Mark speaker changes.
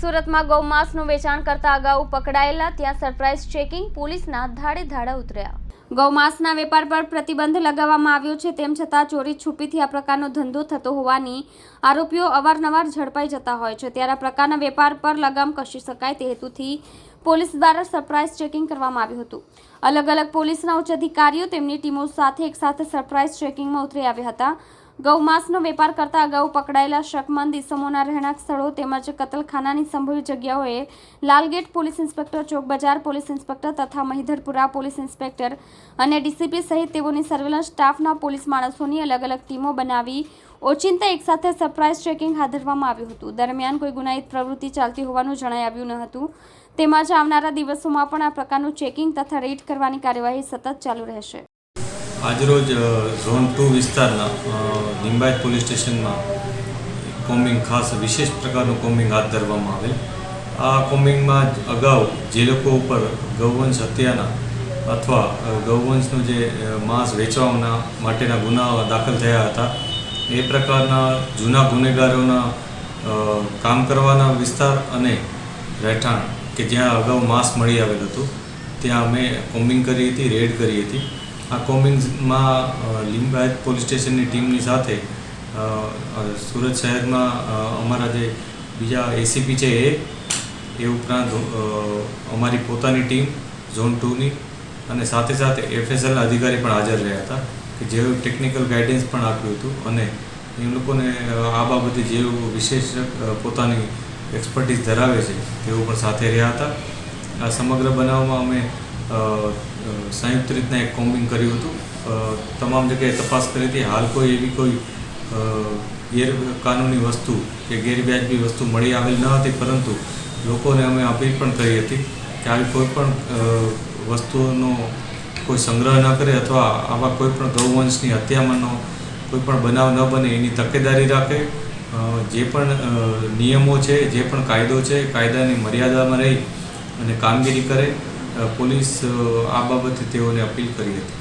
Speaker 1: સુરતમાં ગૌમાંસનું વેચાણ કરતા અગાઉ પકડાયેલા, ત્યાં સરપ્રાઇઝ ચેકિંગ પોલીસના ધાડે ધાડા ઉતર્યા. ગૌમાંસના વેપાર પર પ્રતિબંધ લગાવવામાં આવ્યો છે, તેમ છતાં ચોરી છુપીથી આ પ્રકારનો ધંધો થતો હોવાની આરોપીઓ અવારનવાર ઝડપાઈ જતા હોય છે. ત્યારે આ પ્રકારના વેપાર પર લગામ કસી શકાય તે હેતુથી પોલીસ દ્વારા સરપ્રાઇઝ ચેકિંગ કરવામાં આવ્યું હતું. અલગ અલગ પોલીસના ઉચ્ચ અધિકારીઓ તેમની ટીમો સાથે એકસાથે સરપ્રાઇઝ ચેકિંગમાં ઉતરી આવ્યા હતા. ગૌમાંસનો વેપાર કરતા અગાઉ પકડાયેલા શકમંદ ઇસમોના રહેણાંક સ્થળો તેમજ કતલખાનાની સંભવિત જગ્યાઓએ Lalgate police inspector Chowk Bazaar police inspector તથા મહિધરપુરા પોલીસ ઇન્સ્પેક્ટર અને ડીસીપી સહિત તેઓની સર્વેલન્સ સ્ટાફના પોલીસ માણસોની અલગ અલગ ટીમો બનાવી ઓચિંતા એકસાથે સરપ્રાઇઝ ચેકિંગ હાથ ધરવામાં આવ્યું હતું. દરમિયાન કોઈ ગુનાહિત પ્રવૃત્તિ ચાલતી હોવાનું જણાઈ આવ્યું ન હતું. તેમજ આવનારા દિવસોમાં પણ આ પ્રકારનું ચેકિંગ તથા રેડ કરવાની કાર્યવાહી સતત ચાલુ રહેશે.
Speaker 2: આજરોજ ઝોન ટુ વિસ્તારના લિંબાયત પોલીસ સ્ટેશનમાં કોમ્બિંગ ખાસ વિશેષ પ્રકારનું કોમ્બિંગ હાથ ધરવામાં આવેલ. આ કોમ્બિંગમાં અગાઉ જે લોકો ઉપર ગૌવંશ હત્યાના અથવા ગૌવંશનું જે માંસ વેચવાના માટેના ગુનાઓ દાખલ થયા હતા, એ પ્રકારના જૂના ગુનેગારોના કામ કરવાના વિસ્તાર અને રહેઠાણ કે જ્યાં અગાઉ માંસ મળી આવેલ હતું, ત્યાં અમે કોમ્બિંગ કરી હતી, રેડ કરી હતી. આ કોમ્બિંગમાં લિંબાયત પોલીસ સ્ટેશનની ટીમની સાથે સુરત શહેરમાં અમારા જે બીજા એસીપી છે એ એ ઉપરાંત અમારી પોતાની ટીમ, ઝોન ટુની અને સાથે સાથે એફએસએલ અધિકારી પણ હાજર રહ્યા હતા કે જેવું ટેકનિકલ ગાઈડન્સ પણ આપ્યું હતું અને એ લોકોને આ બાબતે જેવું વિશેષ પોતાની એક્સપર્ટીઝ ધરાવે છે તેઓ પણ સાથે રહ્યા હતા. આ સમગ્ર બનાવમાં અમે સંયુક્ત રીતના એક કોમ્બિંગ કર્યું હતું. તમામ જગ્યાએ તપાસ કરી હતી. હાલ કોઈ એવી કોઈ ગેરકાનૂની વસ્તુ કે ગેરવ્યાજબી વસ્તુ મળી આવેલ ન હતી, પરંતુ લોકોને અમે અપીલ પણ કરી હતી કે આવી કોઈ પણ વસ્તુઓનો કોઈ સંગ્રહ ન કરે અથવા આવા કોઈ પણ ગૌવંશની હત્યામાંનો કોઈ પણ બનાવ ન બને એની તકેદારી રાખે. જે પણ નિયમો છે, જે પણ કાયદો છે, કાયદાની મર્યાદામાં રહી અને કામગીરી કરે પોલીસ અ, આ બાબતે તેઓને અપીલ કરી હતી